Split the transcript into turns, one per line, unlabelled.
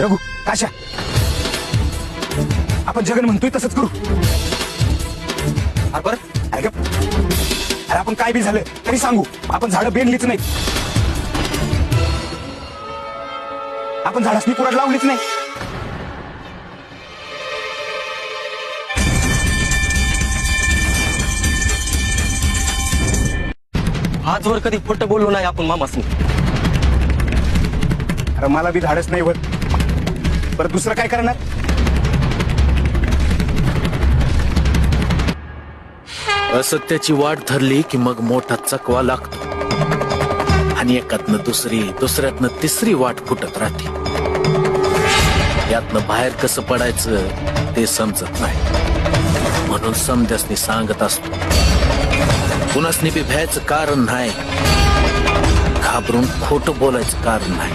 रघु काशा. आपण जगन म्हणतोय तसंच करू. अरे परत अरे गप. अरे आपण काय बी झालं तरी सांगू. आपण झाडं बेनलीच नाही आपण झाडासनी कुराड लावलीच नाही.
आजवर कधी खोटं बोललो नाही आपण मामासनी.
अरे मला बी धाडच नाही होत. बरं दुसरं काय करणार?
असत्याची वाट धरली की मग मोठा चकवा लागतो. आणि एकातनं दुसरी दुसऱ्यातनं तिसरी वाट फुटत राहते. यातनं बाहेर कसं पडायचं ते समजत नाही. म्हणून समजसनी सांगत असतो. कुणासनी बी भ्यायचं कारण नाही. घाबरून खोट बोलायचं कारण नाही.